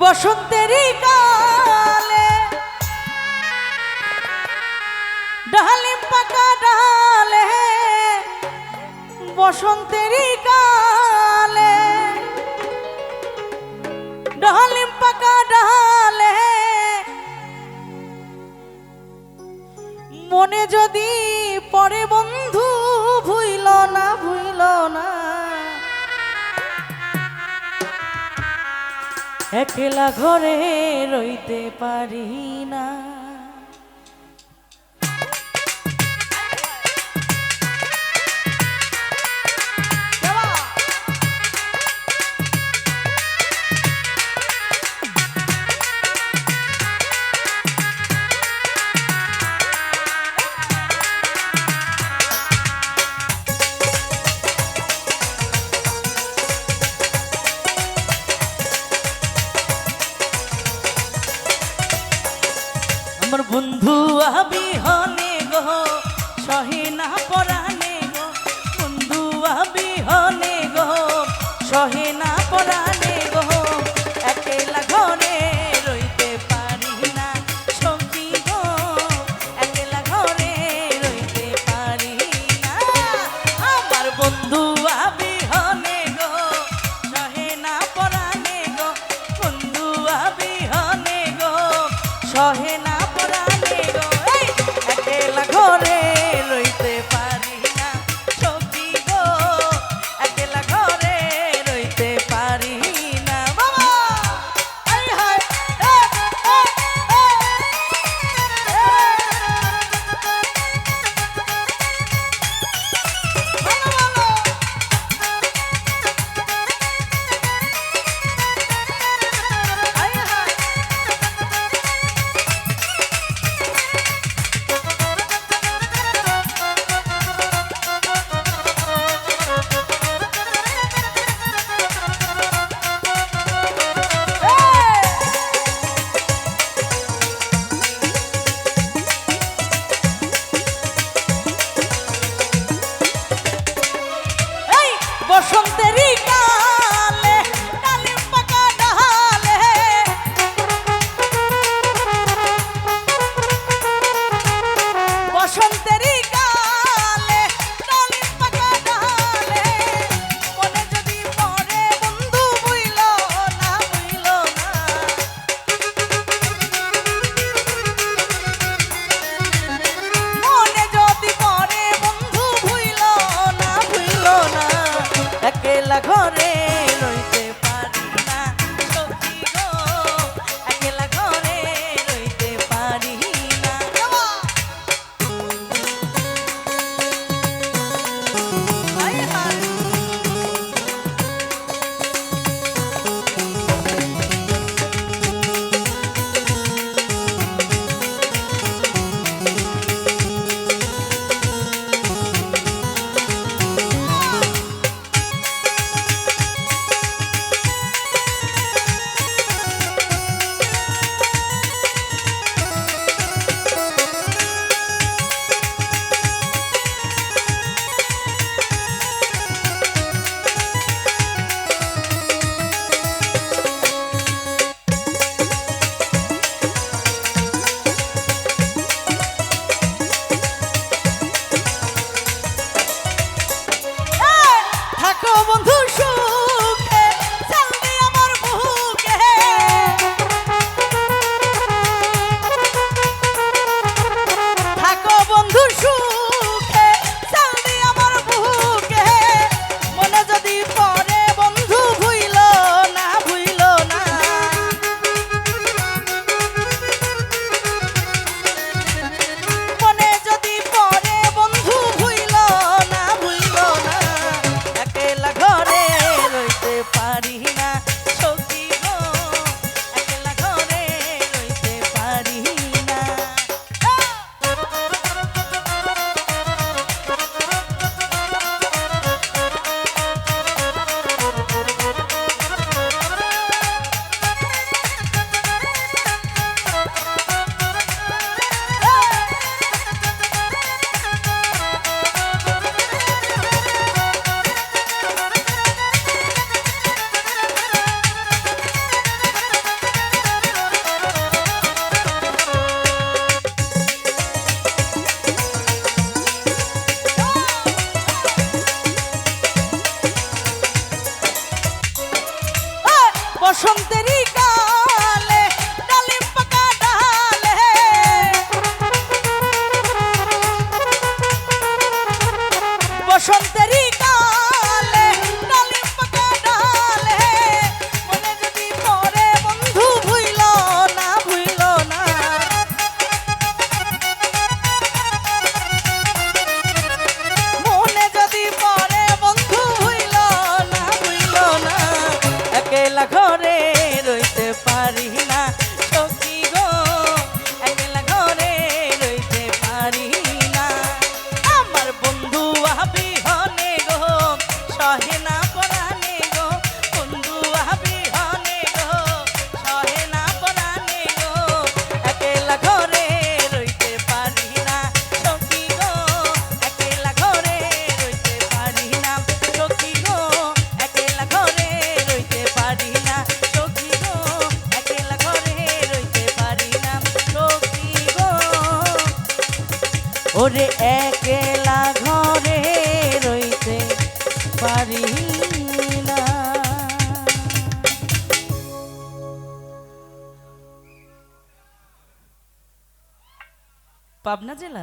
বসন্তেরই কালে। ডালিম পাকা ডালে বসন্তেরই কালে। ডালিম পাকা ডালে মনে যদি পরে বন্ধু একলা ঘরে রইতে পারি না। আমার বন্ধু আবি হনে গো সহে না পরানে পাবনা জেলা